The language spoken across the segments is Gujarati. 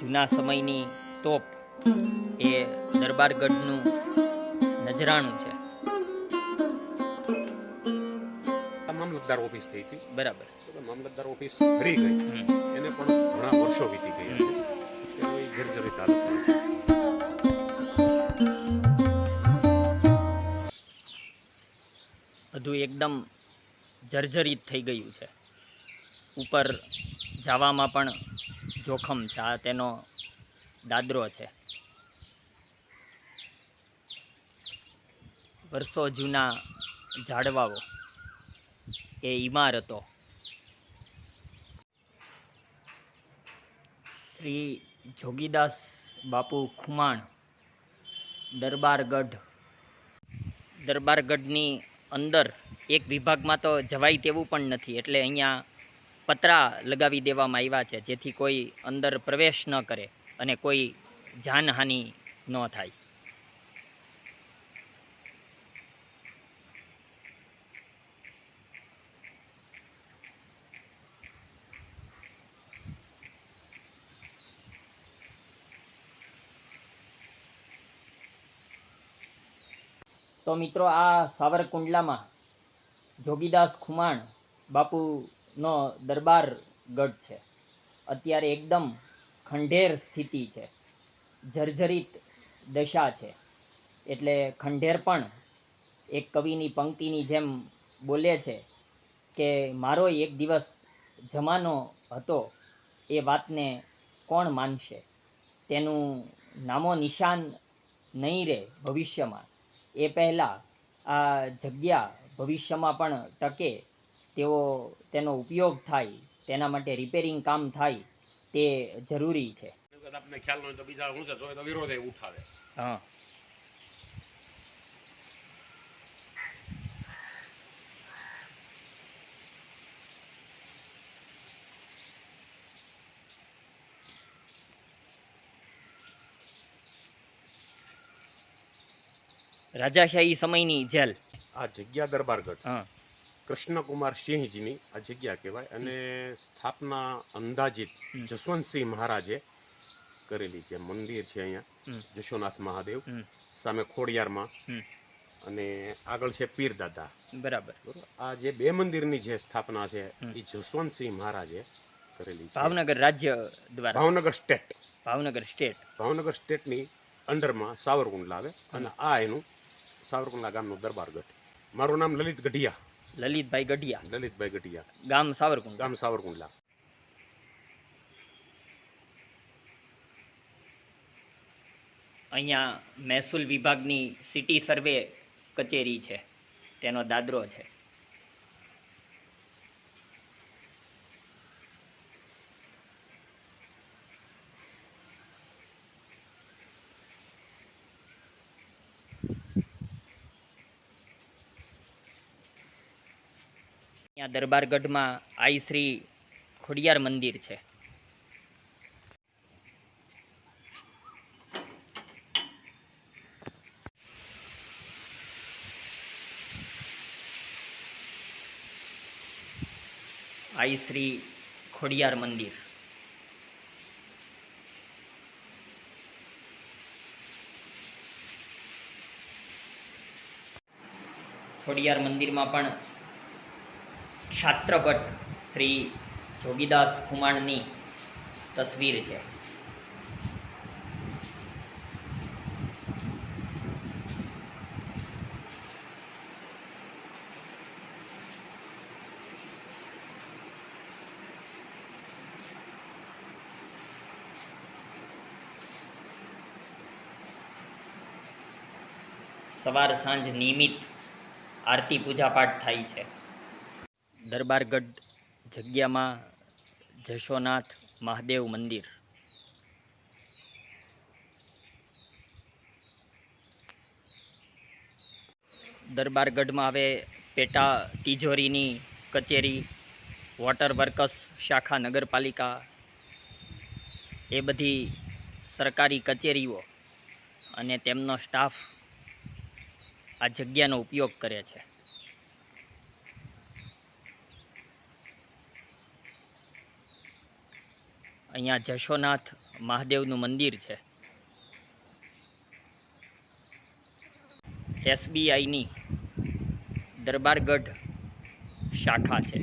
જૂના સમયની તોપ એ દરબારગઢનું નજરાણું છે. મામલતદાર ઓફિસ થઈ હતી. બરાબર. મામલતદાર ઓફિસ ફરી ગઈ. એને પણ ઘણા વર્ષો વીતી ગયા છે. જર્જરિત હાલતમાં બધું એકદમ જર્જરિત થઈ ગયું છે. ઉપર જવામાં પણ જોખમ છે. આ તેનો દાદરો છે. વર્ષો જૂના ઝાડવાઓ. એ ઇમારતો શ્રી જોગીદાસ બાપુ ખુમાણ, દરબારગઢ. દરબારગઢની અંદર એક વિભાગમાં તો જવાય તેવું પણ નથી. એટલે અહીંયા પતરા લગાવી દેવામાં આવ્યા છે, જેથી કોઈ અંદર પ્રવેશ ન કરે અને કોઈ જાનહાનિ ન થાય. તો મિત્રો, આ સાવરકુંડલામાં જોગીદાસ ખુમાણ બાપુનો દરબાર ગઢ છે. અત્યારે એકદમ ખંડેર સ્થિતિ છે. જર્જરિત દશા છે. એટલે ખંડેર પણ એક કવિની પંક્તિની જેમ બોલે છે કે મારો એક દિવસ જમાનો હતો એ વાતને કોણ માનશે? તેનું નામો નિશાન નહીં રહે ભવિષ્યમાં. એ પહેલાં આ જગ્યા ભવિષ્યમાં પણ ટકે તેવો તેનો ઉપયોગ થાય તેના માટે રિપેરિંગ કામ થાય તે જરૂરી છે. આપને ખ્યાલ ન હોય તો બીજા હું છે તો વિરોધ એ ઉઠાવે. હા. રાજાશાહી સમયની જેલ. આ જગ્યા દરબારગઢ હા. કૃષ્ણકુમાર સિંહજીની આ જગ્યા કહેવાય અને સ્થાપના અંદાજિત. જસવંતસિંહ મહારાજે કરેલી છે મંદિર છે અહીંયા જશોનાથ મહાદેવ સામે ખોડિયારમાં અને આગળ છે પીર દાદા બરાબર? આ જે બે મંદિરની જે સ્થાપના છે એ જસવંતસિંહ મહારાજે કરેલી છે. ભાવનગર રાજ્ય દ્વારા? ભાવનગર સ્ટેટ. ભાવનગર સ્ટેટ. ભાવનગર સ્ટેટની અંડરમાં સાવરકુંડલા આવે અને આ એનું સાવરકુંડલા ગામનું દરબારગઢ મારું નામ લલિત ગઢિયા. લલિતભાઈ ગઢિયા. લલિતભાઈ ગઢિયા. ગામ સાવરકુંડ ગામ સાવરકુંડલા. અહીંયા મહેસૂલ વિભાગની સિટી સર્વે કચેરી છે. તેનો દાદરો છે. અહીંયા દરબારગઢમાં આઈ શ્રી ખોડિયાર મંદિર છે. આઈ શ્રી ખોડિયાર મંદિર. ખોડિયાર મંદિરમાં પણ છાત્રભટ્ટ શ્રી જોગીદાસ ખુમાણની તસવીર છે. સવાર સાંજ નિયમિત આરતી પૂજા પાઠ થાય છે. દરબારગઢ જગ્યામાં જશોનાથ મહાદેવ મંદિર. દરબારગઢમાં હવે પેટા તિજોરીની કચેરી, વોટર વર્કસ શાખા નગરપાલિકા, એ બધી સરકારી કચેરીઓ અને તેમનો સ્ટાફ આ જગ્યાનો ઉપયોગ કરે છે. અહીંયા જશોનાથ મહાદેવનું મંદિર છે. એસબીઆઈની દરબારગઢ શાખા છે.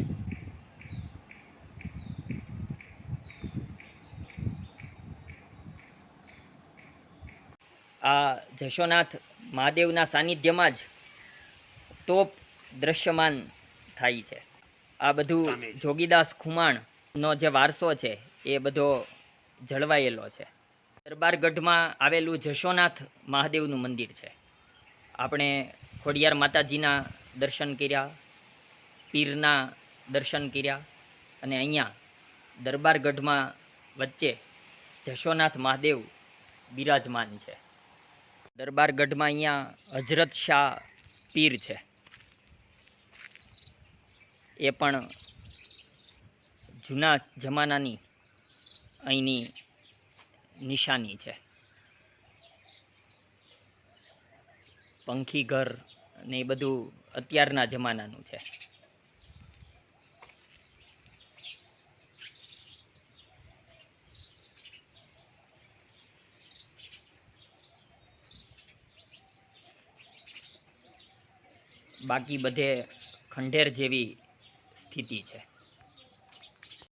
આ જશોનાથ મહાદેવના સાનિધ્યમાં જ તોપ દ્રશ્યમાન થાય છે. આ બધું. જોગીદાસ ખુમાણનો જે વારસો છે એ બધો જળવાયેલો છે. દરબારગઢમાં આવેલું જશોનાથ મહાદેવનું મંદિર છે. આપણે ખોડિયાર માતાજીના દર્શન કર્યા, પીરના દર્શન કર્યા અને અહીંયા દરબારગઢમાં વચ્ચે જશોનાથ મહાદેવ બિરાજમાન છે. દરબારગઢમાં અહીંયા હજરત શાહ પીર છે. એ પણ જૂના જમાનાની અહીંની નિશાની છે. પંખી ઘર ને એ બધું અત્યારના જમાનાનું છે. બાકી બધે ખંડેર જેવી સ્થિતિ છે.